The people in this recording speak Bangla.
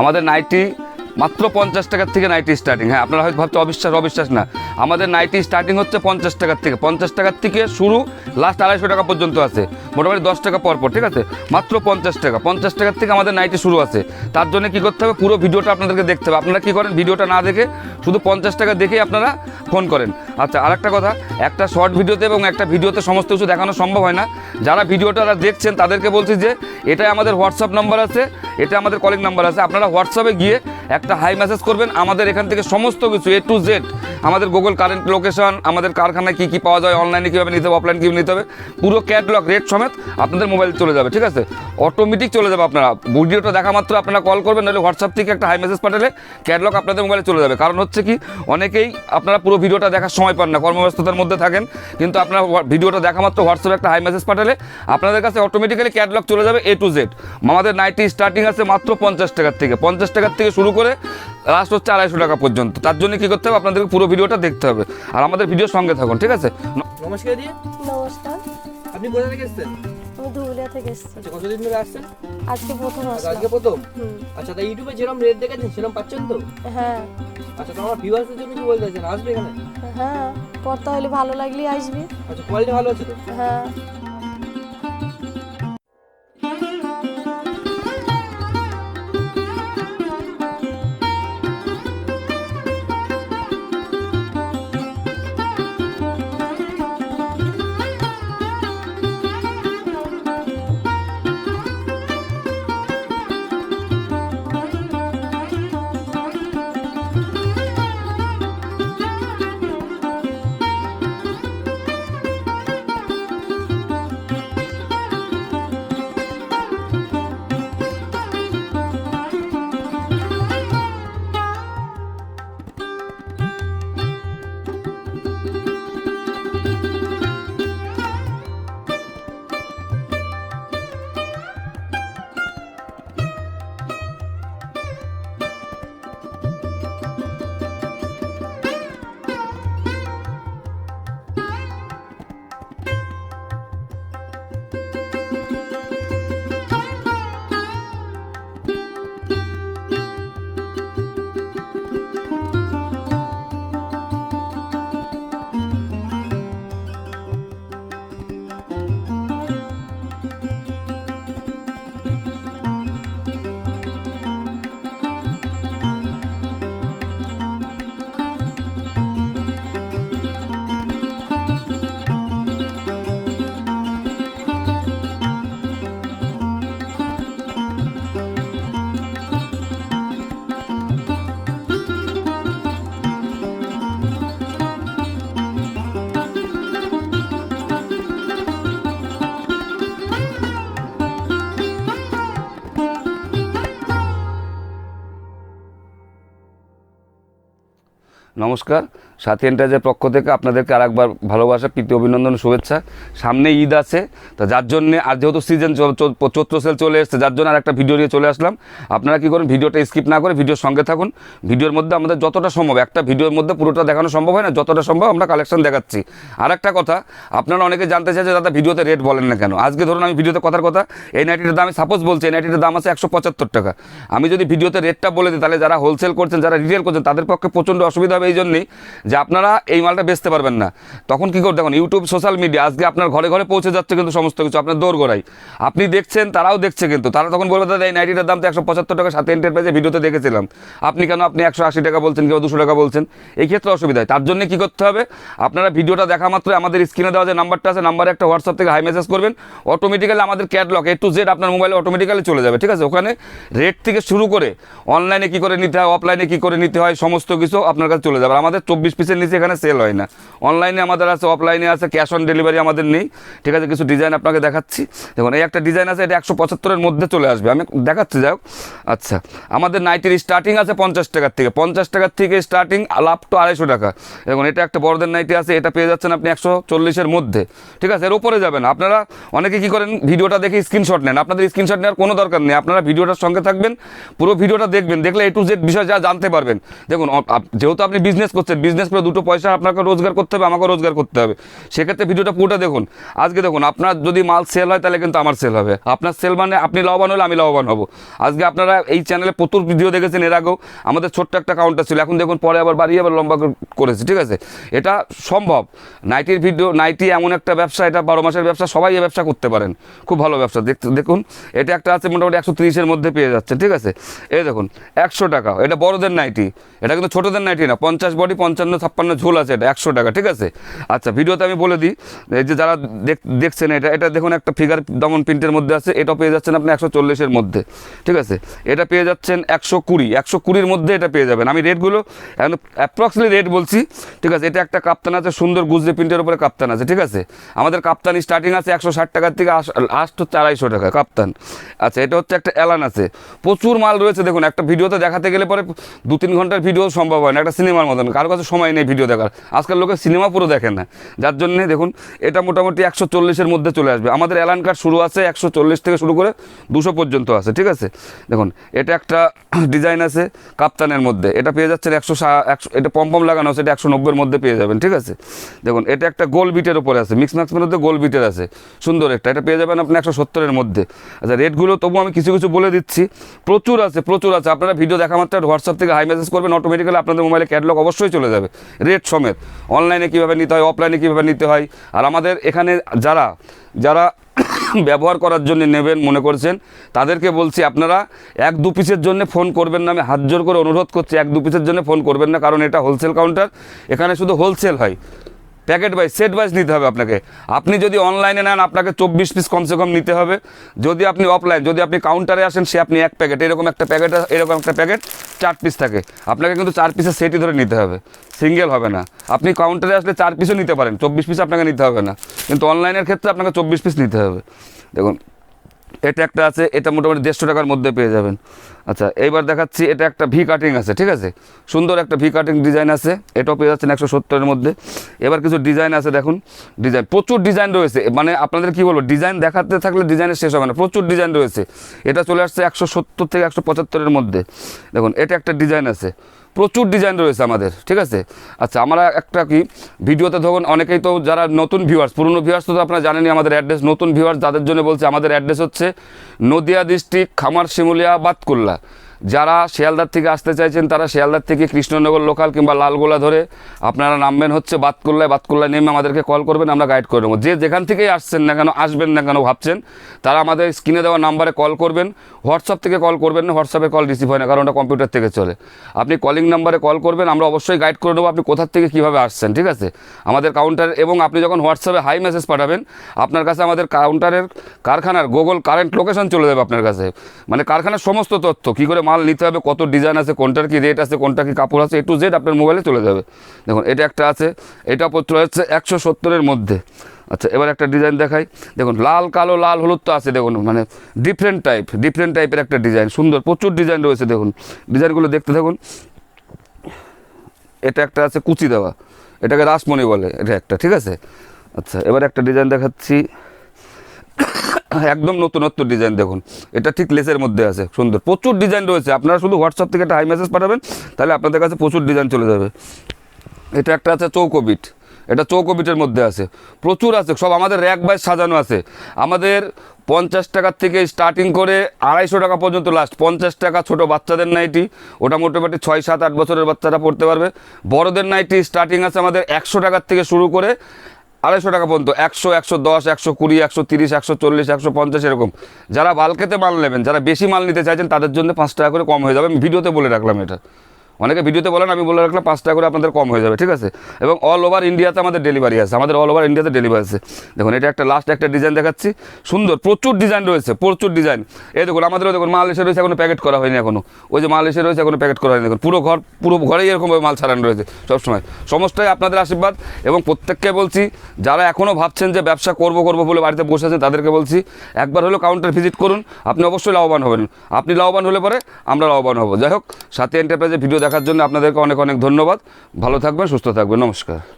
আমাদের নাইটি মাত্র পঞ্চাশ টাকার থেকে নাইটি স্টার্টিং হ্যাঁ আপনারা হয়তো ভাবছে অবিশ্বাস অবিশ্বাস না। আমাদের নাইটি স্টার্টিং হচ্ছে পঞ্চাশ টাকার থেকে। পঞ্চাশ টাকার থেকে শুরু লাস্ট আড়াইশো টাকা পর্যন্ত আছে। মোটামুটি দশ টাকা পর পর, ঠিক আছে? মাত্র পঞ্চাশ টাকা। পঞ্চাশ টাকার থেকে আমাদের নাইটি শুরু আছে। তার জন্য কী করতে হবে? পুরো ভিডিওটা আপনাদেরকে দেখতে হবে। আপনারা কী করেন? ভিডিওটা না দেখে শুধু পঞ্চাশ টাকা দেখেই আপনারা ফোন করেন। আচ্ছা আরেকটা কথা, একটা শর্ট ভিডিওতে এবং একটা ভিডিওতে সমস্ত কিছু দেখানো সম্ভব হয় না। যারা ভিডিওটা দেখছেন, তাদেরকে বলছি যে, এটাই আমাদের হোয়াটসঅ্যাপ নাম্বার আছে এটা আমাদের কলিং নাম্বার আছে। আপনারা হোয়াটসঅ্যাপে গিয়ে একটা হাই মেসেজ করবেন। আমাদের এখান থেকে সমস্ত কিছু এ টু জেড আমাদের গুগল কারেন্ট লোকেশন আমাদের কারখানায় কী কী পাওয়া যায় অনলাইনে কীভাবে নিতে হবে অফলাইন কীভাবে নিতে হবে, পুরো ক্যাটলগ রেট সমেত আপনাদের মোবাইল চলে যাবে, ঠিক আছে? অটোমেটিক চলে যাবে আপনারা। ভিডিওটা দেখা মাত্র আপনারা কল করবেন, নাহলে হোয়াটসঅ্যাপ থেকে একটা হাই মেসেজ পাঠালে ক্যাটলগ আপনাদের মোবাইলে চলে যাবে। কারণ হচ্ছে কি অনেকেই আপনারা পুরো ভিডিওটা দেখার সময় পান না কর্মব্যস্ততার মধ্যে থাকেন কিন্তু আপনারা ভিডিওটা দেখা মাত্র হোয়াটসঅ্যাপে একটা হাই মেসেজ পাঠালে আপনাদের কাছে অটোমেটিক্যালি ক্যাটলগ চলে যাবে এ টু জেড আমাদের নাইটি স্টার্টিং আছে মাত্র পঞ্চাশ টাকার থেকে। পঞ্চাশ টাকার থেকে শুরু করে লাস্ট হচ্ছে আড়াইশো টাকা পর্যন্ত। তার জন্য কী করতে হবে? আপনাদেরকে পুরো ভিডিওটা দেখতে হবে। আর আমাদের ভিডিওর সঙ্গে থাকুন ঠিক আছে? নমস্কার দিয়ে নমস্কার। আপনি কোথা থেকে এসেছেন? আমি ধুবুলিয়া থেকে এসেছি। আচ্ছা কতদিন ধরে আসছেন? আজকে প্রথম আচ্ছা, আজকে প্রথম? আচ্ছা তা ইউটিউবে যেরকম রেট দেখেছেন সেরকম পাচ্ছেন তো? হ্যাঁ। আচ্ছা তো আমার ভিউয়ার্সদের জন্য কি বলতে চাইছেন? আসবে এখানে? হ্যাঁ পড়তে হলে ভালো লাগলেই আসবি। আচ্ছা কোয়ালিটি ভালো আছে তো? হ্যাঁ। নমস্কার। সাথী এন্টারপ্রাইজের পক্ষ থেকে আপনাদেরকে আরেকবার ভালোবাসা, প্রীতি, অভিনন্দন, শুভেচ্ছা। সামনে ঈদ আছে, তো যার জন্য আর যেহেতু সিজন চৈত্র সেল চলে এসছে, যার জন্য আর একটা ভিডিও নিয়ে চলে আসলাম। আপনারা কী করেন ভিডিওটা স্কিপ না করে ভিডিওর সঙ্গে থাকুন। ভিডিওর মধ্যে আমাদের যতটা সম্ভব, একটা ভিডিওর মধ্যে পুরোটা দেখানো সম্ভব হয় না, যতটা সম্ভব আমরা কালেকশন দেখাচ্ছি। আর একটা কথা, আপনারা অনেকে জানতে চাই যে দাদা ভিডিওতে রেট বলেন না কেন? আজকে ধরুন আমি ভিডিওতে কথার কথা, এই নাইটিটার দাম সাপোজ বলছি, এই নাইটিটার দাম আছে একশো পঁচাত্তর টাকা। আমি যদি ভিডিওতে রেটটা বলে দিই, তাহলে যারা হোলসেল করছেন, যারা রিটেল করছেন, তাদের পক্ষে প্রচণ্ড অসুবিধা হবে। এই জন্যই যে আপনারা এই মালটা বেচতে পারবেন না। তখন কী করতে দেখুন ইউটিউব সোশ্যাল মিডিয়া আজকে আপনার ঘরে ঘরে পৌঁছে যাচ্ছে কিন্তু সমস্ত কিছু, আপনার দৌড় গোড়াই আপনি দেখছেন, তারাও দেখছে কিন্তু। তারা তখন বলবে, দাদা, এই নাইটিটার দাম তো একশো পঁচাত্তর টাকা, সাথে এন্টারপ্রাইজে ভিডিওতে দেখেছিলাম। আপনি কেন আপনি একশো আশি টাকা বলছেন কিংবা দুশো টাকা বলছেন? এই ক্ষেত্রে অসুবিধা হয়। তার জন্য কী করতে হবে? আপনারা ভিডিওটা দেখা মাত্র আমাদের স্ক্রিনে দেওয়া যে নাম্বারটা আছে নাম্বারে একটা হোয়াটসঅ্যাপ থেকে হাই মেসেজ করবেন। অটোমেটিক্যালি আমাদের ক্যাটলগ এ টু জেড আপনার মোবাইলে অটোমেটিক্যালি চলে যাবে, ঠিক আছে? ওখানে রেট থেকে শুরু করে অনলাইনে কী করে নিতে হয় অফলাইনে কী করে নিতে হয়, সমস্ত কিছু আপনার কাছে চলে যাবে। আমাদের চব্বিশ পিসের নিচে এখানে সেল হয় না। অনলাইনে আমাদের আছে অফলাইনে আছে ক্যাশ অন ডেলিভারি আমাদের নেই। ঠিক আছে, কিছু ডিজাইন আপনাকে দেখাচ্ছি। দেখুন, এই একটা ডিজাইন আছে, এটা একশো পঁচাত্তরের মধ্যে চলে আসবে। আমি দেখাচ্ছি, যাই আচ্ছা আমাদের নাইটির স্টার্টিং আছে পঞ্চাশ টাকার থেকে। পঞ্চাশ টাকার থেকে স্টার্টিং আপ টু আড়াইশো টাকা। দেখুন, এটা একটা বড়দের নাইটি আছে, এটা পেয়ে যাচ্ছেন আপনি একশো চল্লিশের মধ্যে। ঠিক আছে, এর উপরে যাবেন। আপনারা অনেকে কী করেন, ভিডিওটা দেখে স্ক্রিনশট নেন। আপনাদের স্ক্রিনশট নেওয়ার কোনো দরকার নেই। আপনারা ভিডিওটার সঙ্গে থাকবেন, পুরো ভিডিওটা দেখবেন। দেখলে এ টু জেড বিষয় যা জানতে পারবেন। দেখুন যেহেতু আপনি বিজনেস করছেন বিজনেস করে দুটো পয়সা আপনাকে রোজগার করতে হবে আমাকে রোজগার করতে হবে। সেক্ষেত্রে ভিডিওটা পুরোটা দেখুন। আজকে দেখুন, আপনার যদি মাল সেল হয়, তাহলে কিন্তু আমার সেল হবে। আপনার সেল মানে আপনি লাভবান হলে আমি লাভবান হব। আজকে আপনারা এই চ্যানেলে প্রচুর ভিডিও দেখেছেন এর আগেও। আমাদের ছোট্ট একটা কাউন্টার ছিল। এখন দেখুন, পরে আবার বাড়িয়ে আবার লম্বা করে- করেছি, ঠিক আছে? এটা সম্ভব। নাইটির ভিডিও নাইটি এমন একটা ব্যবসা, এটা বারো মাসের ব্যবসা, সবাই এই ব্যবসা করতে পারেন। খুব ভালো ব্যবসা। দেখতে দেখুন, এটা একটা আছে মোটামুটি একশো তিরিশের মধ্যে পেয়ে যাচ্ছে, ঠিক আছে? এই দেখুন, একশো টাকা। এটা বড়দের নাইটি এটা কিন্তু ছোটোদের নাইটি না পঞ্চাশ বডি, পঞ্চান্ন, ছাপ্পান্ন ঝোল আছে এটা, একশো টাকা, ঠিক আছে? আচ্ছা ভিডিওতে আমি বলে দিই, এই যে যারা দেখ- দেখছেন এটা এটা দেখুন একটা ফিগার দমন প্রিন্টের মধ্যে আছে এটাও পেয়ে যাচ্ছেন আপনি একশো চল্লিশের মধ্যে, ঠিক আছে? এটা পেয়ে যাচ্ছেন একশো কুড়ি, একশো কুড়ির মধ্যে এটা পেয়ে যাবেন। আমি রেটগুলো এখন অ্যাপ্রক্সলি রেট বলছি, ঠিক আছে? এটা একটা কাপ্তান আছে, সুন্দর গুজরে প্রিন্টের উপরে কাপ্তান আছে, ঠিক আছে? আমাদের কাপ্তানি স্টার্টিং আছে একশো ষাট টাকার থেকে লাস্ট হচ্ছে আড়াইশো টাকা কাপ্তান। আচ্ছা এটা হচ্ছে একটা অ্যালান আছে। প্রচুর মাল রয়েছে, দেখুন, একটা ভিডিওতে দেখাতে গেলে পরে দু তিন ঘণ্টার ভিডিও সম্ভব হয় না, একটা সিনেমার মতন, কারও কাছে সময় নেই ভিডিও দেখার। আজকাল লোকে সিনেমা পুরো দেখেন না। যার জন্যে দেখুন, এটা মোটামুটি একশো চল্লিশের মধ্যে চলে আসবে। আমাদের অ্যালান কার্ড শুরু আছে একশো চল্লিশ থেকে শুরু করে দুশো পর্যন্ত আছে, ঠিক আছে? দেখুন, এটা একটা ডিজাইন আছে কাপ্তানের মধ্যে। এটা পেয়ে যাচ্ছেন একশো একশো, এটা পম্পম লাগানো আছে, এটা একশো নব্বইয়ের মধ্যে পেয়ে যাবেন, ঠিক আছে? দেখুন, এটা একটা গোল বিটের উপরে আছে। মিক্স ম্যাক্সের মধ্যে গোল বিটের আছে। সুন্দর একটা, এটা পেয়ে যাবেন আপনি একশো সত্তরের মধ্যে। আচ্ছা রেটগুলো তবু আমি কিছু কিছু বলে দিচ্ছি। প্রচুর আছে প্রচুর আছে। আপনারা ভিডিও দেখা মাত্র হোয়াটসঅ্যাপ থেকে হাই মেসেজ করবেন, অটোমেটিক্যালি আপনাদের মোবাইলে ক্যাটলগ অবশ্যই চলে যাবে রেট সমেত। অনলাইনে কীভাবে নিতে হয় অফলাইনে কীভাবে নিতে হয়। আর আমাদের এখানে যারা যারা ব্যবহার করার জন্য নেবেন, মনে করছেন, তাদেরকে বলছি আপনারা এক দু পিসের জন্য ফোন করবেন না। আমি হাত জোর করে অনুরোধ করছি, এক দু পিসের জন্য ফোন করবেন না। কারণ এটা হোলসেল কাউন্টার এখানে শুধু হোলসেল হয়। প্যাকেট ওয়াইজ সেট ওয়াইজ নিতে হবে আপনাকে। আপনি যদি অনলাইনে নেন, আপনাকে চব্বিশ পিস কমসে কম নিতে হবে। যদি আপনি অফলাইন যদি আপনি কাউন্টারে আসেন, সে আপনি এক প্যাকেট এরকম একটা প্যাকেট এরকম একটা প্যাকেট চার পিস থাকে। আপনাকে কিন্তু চার পিসের সেটই ধরে নিতে হবে। সিঙ্গেল হবে না। আপনি কাউন্টারে আসলে চার পিসও নিতে পারেন। চব্বিশ পিস আপনাকে নিতে হবে না। কিন্তু অনলাইনের ক্ষেত্রে আপনাকে চব্বিশ পিস নিতে হবে। দেখুন এটা একটা আছে, এটা মোটামুটি দেড়শো টাকার মধ্যে পেয়ে যাবেন। আচ্ছা এইবার দেখাচ্ছি, এটা একটা ভি কাটিং আছে, ঠিক আছে? সুন্দর একটা ভি কাটিং ডিজাইন আছে, এটাও পেয়ে যাচ্ছেন একশো সত্তরের মধ্যে। এবার কিছু ডিজাইন আছে, দেখুন ডিজাইন প্রচুর ডিজাইন রয়েছে। মানে আপনাদের কি বলব ডিজাইন দেখাতে থাকলে ডিজাইনের শেষ হবে না, প্রচুর ডিজাইন রয়েছে। এটা চলে আসছে একশো সত্তর থেকে একশো পঁচাত্তরের মধ্যে। দেখুন, এটা একটা ডিজাইন আছে। প্রচুর ডিজাইন রয়েছে আমাদের, ঠিক আছে? আচ্ছা আমরা একটা কি, ভিডিওতে ধরুন অনেকেই তো যারা নতুন ভিউয়ার্স পুরনো ভিউয়ার্স তো আপনারা জানেনই আমাদের অ্যাড্রেস নতুন ভিউয়ার্স যাদের জন্য বলছে, আমাদের অ্যাড্রেস হচ্ছে নদিয়া ডিস্ট্রিক্ট খামার শিমুলিয়া, বাতকুল্লা। যারা শিয়ালদার থেকে আসতে চাইছেন, তারা শিয়ালদার থেকে কৃষ্ণনগর লোকাল কিংবা লালগোলা ধরে আপনারা নামবেন হচ্ছে বাতকুল্লায়। বাতকুল্লায় নেমে আমাদেরকে কল করবেন, আমরা গাইড করে দেবো যে যেখান থেকেই আসছেন না কেন, আসবেন না কেন ভাবছেন, তারা আমাদের স্ক্রিনে দেওয়া নাম্বারে কল করবেন। হোয়াটসঅ্যাপ থেকে কল করবেন না হোয়াটসঅ্যাপে কল রিসিভ হয় না, কারণ ওটা কম্পিউটার থেকে চলে। আপনি কলিং নাম্বারে কল করবেন, আমরা অবশ্যই গাইড করে দেবো আপনি কোথা থেকে কীভাবে আসছেন, ঠিক আছে? আমাদের কাউন্টার এবং আপনি যখন হোয়াটসঅ্যাপে হাই মেসেজ পাঠাবেন, আপনার কাছে আমাদের কাউন্টারের কারখানার গুগল কারেন্ট লোকেশন চলে যাবে আপনার কাছে। মানে কারখানার সমস্ত তথ্য, কী করে মাল নিতে হবে, কত ডিজাইন আছে, কোনটার কি রেট আছে, কোনটা কি কাপড় আছে এ টু জেড আপনার মোবাইলে চলে যাবে। দেখুন, এটা একটা আছে, এটা পত্র হচ্ছে একশো সত্তরের মধ্যে। আচ্ছা এবার একটা ডিজাইন দেখাই। দেখুন, লাল, কালো, লাল, হলুদ তো আছে, দেখুন মানে ডিফারেন্ট টাইপ ডিফারেন্ট টাইপের একটা ডিজাইন সুন্দর, প্রচুর ডিজাইন রয়েছে, দেখুন। ডিজাইনগুলো দেখতে থাকুন। এটা একটা আছে কুচি দেওয়া এটাকে রাসমণি বলে, এটা একটা, ঠিক আছে? আচ্ছা এবার একটা ডিজাইন দেখাচ্ছি। একদম নতুনত্ব ডিজাইন দেখুন। এটা ঠিক লেসের মধ্যে আছে, সুন্দর। প্রচুর ডিজাইন রয়েছে। আপনারা শুধু হোয়াটসঅ্যাপ থেকে একটা হাই মেসেজ পাঠাবেন, তাহলে আপনাদের কাছে প্রচুর ডিজাইন চলে যাবে। এটা একটা আছে চৌকোবিট। এটা চৌকোবিটের মধ্যে আছে। প্রচুর আছে, সব আমাদের র্যাক বাই সাজানো আছে। আমাদের পঞ্চাশ টাকার থেকে স্টার্টিং করে আড়াইশো টাকা পর্যন্ত লাস্ট পঞ্চাশ টাকা ছোট বাচ্চাদের নাইটি, ওটা মোটামুটি ছয়, সাত, আট বছরের বাচ্চারা পড়তে পারবে। বড়দের নাইটি স্টার্টিং আছে আমাদের একশো টাকার থেকে শুরু করে আড়াইশো টাকা পর্যন্ত। একশো একশো দশ, একশো কুড়ি, একশো তিরিশ, একশো চল্লিশ, একশো পঞ্চাশ এরকম। যারা বালকেতে মাল নেবেন, যারা বেশি মাল নিতে চাইছেন, তাদের জন্য পাঁচ টাকা করে কম হয়ে যাবে। আমি ভিডিওতে বলে রাখলাম এটা। অনেকে ভিডিওতে বলেন, আমি বলে রাখলাম পাঁচ টাকা করে আপনাদের কম হয়ে যাবে, ঠিক আছে? এবং অল ওভার ইন্ডিয়াতে আমাদের ডেলিভারি আছে, আমাদের অল ওভার ইন্ডিয়াতে ডেলিভারি আছে। দেখুন, এটা একটা লাস্ট একটা ডিজাইন দেখাচ্ছি। সুন্দর, প্রচুর ডিজাইন রয়েছে, প্রচুর ডিজাইন এই দেখুন আমাদেরও দেখুন মাল এসে রয়েছে, এখনও প্যাকেট করা হয়নি এখনও। ওই যে মাল এসে রয়েছে, এখনও প্যাকেট করা হয়নি। দেখুন, পুরো ঘর, পুরো ঘরেই এরকমভাবে মাল ছাড়ানো রয়েছে, সবসময়। সমস্তটাই আপনাদের আশীর্বাদ, এবং প্রত্যেককে বলছি, যারা এখনও ভাবছেন যে ব্যবসা করব করব বলে বাড়িতে বসে আছেন, তাদেরকে বলছি, একবার হলেও কাউন্টার ভিজিট করুন, আপনি অবশ্যই লাভবান হবেন। আপনি লাভবান হলে পরে আমরা লাভবান হব। যাই হোক, সাথী এন্টারপ্রাইজে ভিডিও দেখার জন্য আপনাদেরকে অনেক অনেক ধন্যবাদ। ভালো থাকবেন সুস্থ থাকবেন। নমস্কার।